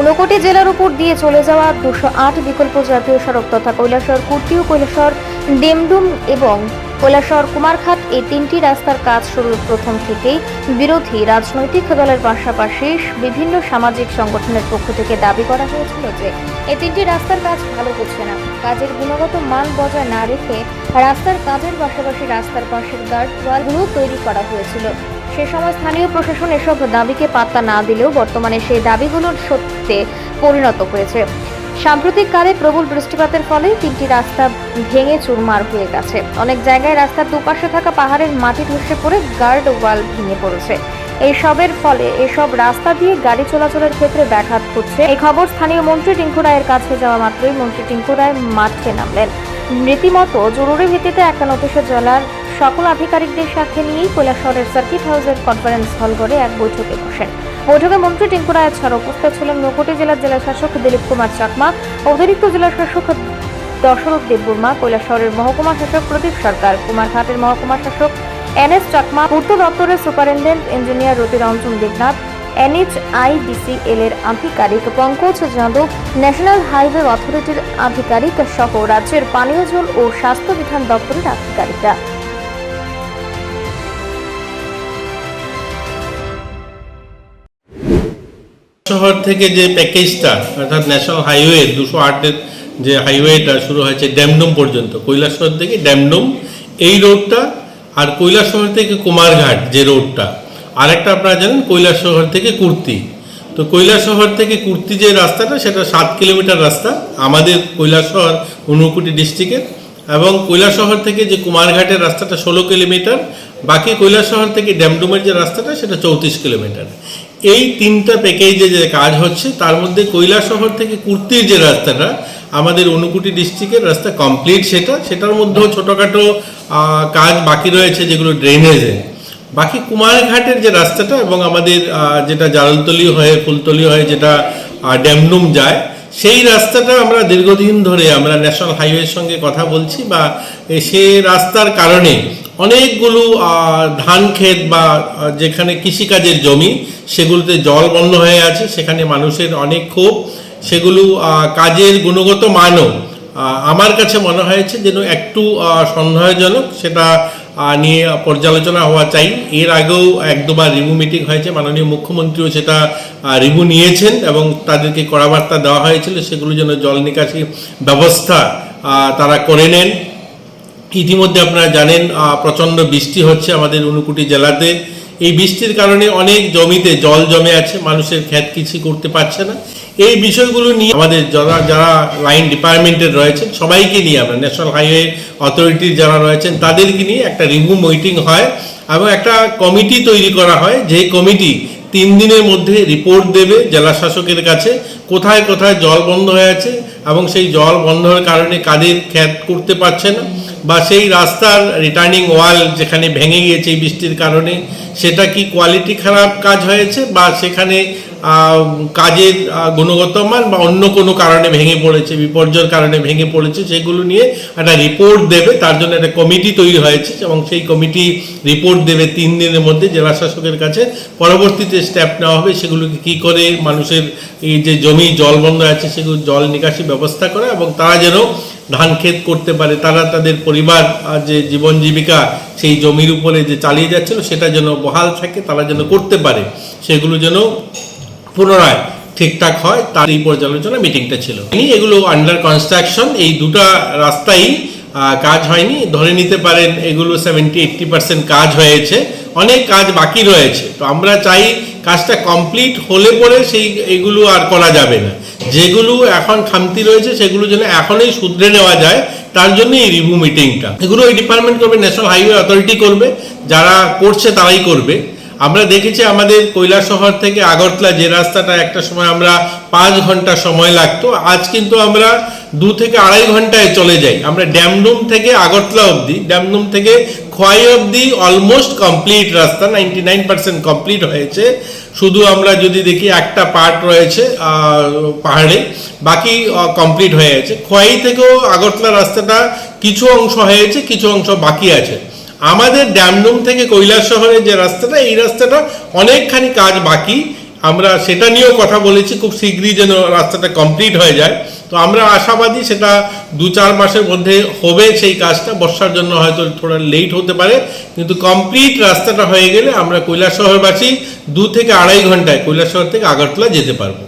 ঊনকোটি জেলার উপর দিয়ে চলে যাওয়া দুশো আট বিকল্প জাতীয় সড়ক তথা কৈলাসর, কুর্তি ও কৈলাসহর ডেমডুম এবং কৈলাসর, কুমারঘাট এই তিনটি রাস্তার কাজ শুরুর প্রথম থেকেই বিরোধী রাজনৈতিক দলের পাশাপাশি বিভিন্ন সামাজিক সংগঠনের পক্ষ থেকে দাবি করা হয়েছিল যে এই তিনটি রাস্তার কাজ ভালো হচ্ছে না। কাজের গুণগত মান বজায় না রেখে রাস্তার কাজের পাশাপাশি রাস্তার পাশের গার্ড ওয়ালগুলো তৈরি করা হয়েছিল। সে সময় স্থানীয় প্রশাসন এসব দাবিকে পাত্তা না দিলেও বর্তমানে সেই দাবিগুলোর সত্যে পরিণত হয়েছে। সাম্প্রতিককালে প্রবল বৃষ্টিপাতের ফলে তিনটি রাস্তা ভেঙে চুরমার হয়ে গেছে। অনেক জায়গায় রাস্তার দুপাশে থাকা পাহাড়ের মাটি ধসে পড়ে গার্ড ওয়াল ভেঙে পড়েছে। এই সবের ফলে এসব রাস্তা দিয়ে গাড়ি চলাচলের ক্ষেত্রে ব্যাঘাত ঘটছে। এই খবর স্থানীয় মন্ত্রী টিঙ্কু রায়ের কাছে যাওয়া মাত্রই মন্ত্রী টিঙ্কু রায় মাঠে নামলেন। রীতিমতো জরুরি ভিত্তিতে একটা নোটিশে জেলার সকল আধিকারিকদের সাথে নিয়েই কৈলাসহরের সার্কিট হাউসের কনফারেন্স হল করে এক বৈঠকে বসেন। বৈঠকে মন্ত্রী টিঙ্কু রায় ছাড়া উপস্থিত ছিলেন নৌকটি জেলার জেলা শাসক দিলীপ কুমার চাকমা, অতিরিক্ত জেলা শাসক দশরথ দেববর্মা কৈলাসহরের মহকুমা শাসক প্রদীপ সরকার, কুমারঘাটের মহকুমা শাসক এন এস চাকমা, পূর্ত দপ্তরের superintendent engineer Ratiranjan Debnath NHIDCL এর আধিকারিক পঙ্কজ যাদব, ন্যাশনাল হাইওয়ে অথরিটির আধিকারিক সহ রাজ্যের পানীয় জল ও স্বাস্থ্য বিধান দপ্তরের আধিকারিকরা। শহর থেকে যে প্যাকেজটা, অর্থাৎ ন্যাশনাল হাইওয়ে, দুশো আটের যে হাইওয়েটা শুরু হয়েছে ড্যামডুম পর্যন্ত কৈলাসহর থেকে ড্যামডুম, এই রোডটা আর কৈলাসহর থেকে কুমারঘাট যে রোডটা। আরেকটা আপনারা জানেন কৈলাসহর থেকে কুর্তি। তো কৈলাসহর থেকে কুর্তি যে রাস্তাটা, সেটা সাত কিলোমিটার রাস্তা, আমাদের কৈলাসহর ঊনকুটি ডিস্ট্রিক্টের। এবং কৈলাসহর থেকে যে কুমারঘাটের রাস্তাটা ষোলো কিলোমিটার, বাকি কৈলাসহর থেকে ড্যামডুমের যে রাস্তাটা, সেটা চৌত্রিশ কিলোমিটার। এই তিনটা প্যাকেজে যে কাজ হচ্ছে, তার মধ্যে কৈলাসহর থেকে কুর্তির যে রাস্তাটা, আমাদের অনুকুটি ডিস্ট্রিক্টের রাস্তা কমপ্লিট সেটা, সেটার মধ্যেও ছোটোখাটো কাজ বাকি রয়েছে যেগুলো ড্রেনেজে বাকি কুমারঘাটের যে রাস্তাটা এবং আমাদের যেটা জালতলি হয়ে, ফুলতলি হয়ে যেটা ড্যামডুম যায়, সেই রাস্তাটা আমরা দীর্ঘদিন ধরে আমরা ন্যাশনাল হাইওয়ের সঙ্গে কথা বলছি বা সে রাস্তার কারণে অনেকগুলো ধান ক্ষেত বা যেখানে কৃষিকাজের জমি, সেগুলোতে জল বন্ধ হয়ে আছে, সেখানে মানুষের অনেক ক্ষোভ। সেগুলো কাজের গুণগত মানও আমার কাছে মনে হয়েছে যেন একটু সন্দেহজনক, সেটা নিয়ে পর্যালোচনা হওয়া চাই। এর আগেও এক দুবার রিভিউ মিটিং হয়েছে, মাননীয় মুখ্যমন্ত্রীও সেটা রিভিউ নিয়েছেন এবং তাদেরকে কড়া বার্তা দেওয়া হয়েছিল, সেগুলো যেন জল নিকাশি ব্যবস্থা তারা করে নেন। ইতিমধ্যে আপনারা জানেন প্রচণ্ড বৃষ্টি হচ্ছে আমাদের ঊনকুটি জেলাতে। এই বৃষ্টির কারণে অনেক জমিতে জল জমে আছে, মানুষের ক্ষেত কিছু করতে পারছে না। এই বিষয়গুলো নিয়ে আমাদের যারা যারা লাইন ডিপার্টমেন্টের রয়েছেন, সবাইকে নিয়ে আমরা, ন্যাশনাল হাইওয়ে অথরিটির যারা রয়েছেন, তাদেরকে নিয়ে একটা রিভিউ মিটিং হয় এবং একটা কমিটি তৈরি করা হয়। যে কমিটি তিন দিনের মধ্যে রিপোর্ট দেবে জেলা শাসকের কাছে, কোথায় কোথায় জল বন্ধ হয়ে আছে এবং সেই জল বন্ধ হওয়ার কারণে কাদের খ্যাত করতে পারছে না। বা সেই রাস্তার রিটার্নিং ওয়াল যেখানে ভেঙে গিয়েছে বৃষ্টির কারণে, সেটা কি কোয়ালিটি খারাপ কাজ হয়েছে বা সেখানে কাজের গুণগত মান বা অন্য কোনো কারণে ভেঙে পড়েছে, বিপর্যয়ের কারণে ভেঙে পড়েছে, সেগুলো নিয়ে একটা রিপোর্ট দেবে, তার জন্য একটা কমিটি তৈরি হয়েছে এবং সেই কমিটি রিপোর্ট দেবে তিন দিনের মধ্যে জেলা শাসকের কাছে। পরবর্তীতে স্টেপ নেওয়া হবে, সেগুলোকে কি করে মানুষের এই যে জমি জল বন্ধ আছে, সেগুলো জল নিকাশি ব্যবস্থা করা এবং তারা যেন ধান ক্ষেত করতে পারে, তারা তাদের পরিবার যে জীবন জীবিকা সেই জমির উপরে যে চালিয়ে যাচ্ছিল, সেটা যেন বহাল থাকে, তারা যেন করতে পারে, সেগুলো যেন পুনরায় ঠিকঠাক হয় তার এই পর্যালোচনা মিটিংটা ছিল। এগুলো আন্ডার কনস্ট্রাকশন এই দুটা রাস্তাই কাজ হয়নি। ধরে নিতে পারেন, এগুলো সেভেন্টি এইট্টি পার্সেন্ট কাজ হয়েছে। অনেক কাজ বাকি রয়েছে। তো আমরা চাই কাজটা কমপ্লিট হলে পরে সেই, এগুলো আর করা যাবে না। যেগুলো এখন খামতি রয়েছে, সেগুলো যেন এখনই শুধরে নেওয়া যায়, তার জন্য এই রিভিউ মিটিংটা এগুলো এই ডিপার্টমেন্ট করবে ন্যাশনাল হাইওয়ে অথরিটি করবে। যারা করছে, তারাই করবে। আমরা দেখেছি আমাদের কৈলাসহর থেকে আগরতলা যে রাস্তাটা, একটা সময় আমরা পাঁচ ঘণ্টা সময় লাগতো। আজ কিন্তু আমরা দু থেকে আড়াই ঘন্টায় চলে যাই। আমরা ড্যামডুম থেকে আগরতলা অবধি, ড্যামডুম থেকে খোয়াই অবধি অলমোস্ট কমপ্লিট রাস্তা নাইনটি নাইন পার্সেন্ট কমপ্লিট হয়েছে। শুধু আমরা যদি দেখি একটা পার্ট রয়েছে পাহাড়ে, বাকি কমপ্লিট হয়ে গেছে খোয়াই থেকেও আগরতলা রাস্তাটা কিছু অংশ হয়েছে, কিছু অংশ বাকি আছে। আমাদের ড্যামডুম থেকে কৈলাস শহরের যে রাস্তাটা, এই রাস্তাটা অনেকখানি কাজ বাকি। আমরা সেটা নিয়েও কথা বলেছি, খুব শীঘ্রই যেন রাস্তাটা কমপ্লিট হয়ে যায়। তো আমরা আশাবাদী সেটা দু চার মাসের মধ্যে হবে সেই কাজটা, বর্ষার জন্য হয়তো থোড়া লেট হতে পারে, কিন্তু কমপ্লিট রাস্তাটা হয়ে গেলে আমরা কৈলাসহরবাসী দু থেকে আড়াই ঘন্টায় কৈলাসহর থেকে আগরতলা যেতে পারব।